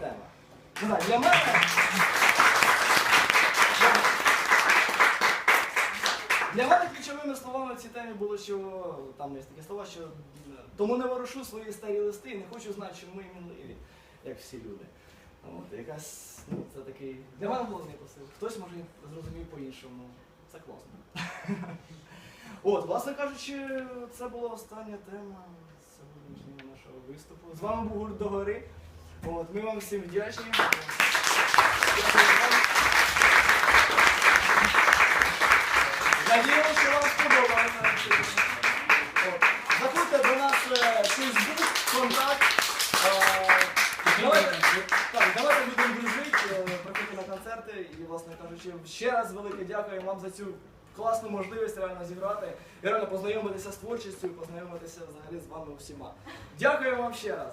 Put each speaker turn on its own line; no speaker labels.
тема. Не знаю, Для мене Для мене ключовими словами в цій темі було, що там є такі слова, що тому не ворушу свої старі листи і не хочу знати, що ми мінливі, як всі люди. От, якась, ну, це такий Для мене головний посил. Хтось може зрозумів по-іншому. Це класно. От, власне кажучи, це була остання тема сьогоднішнього нашого виступу. З вами був Гурт Догори. От, ми вам всім вдячні. Дякую вам. Надіємо, що вам сподобалося. Заходьте до нас е, Facebook, контакт. Е, Давайте, так, давайте будемо дружити, е, приходьте на концерти і, власне кажучи, ще раз велике дякую вам за цю класну можливість реально зіграти і реально познайомитися з творчістю познайомитися взагалі з вами усіма. Дякую вам ще раз.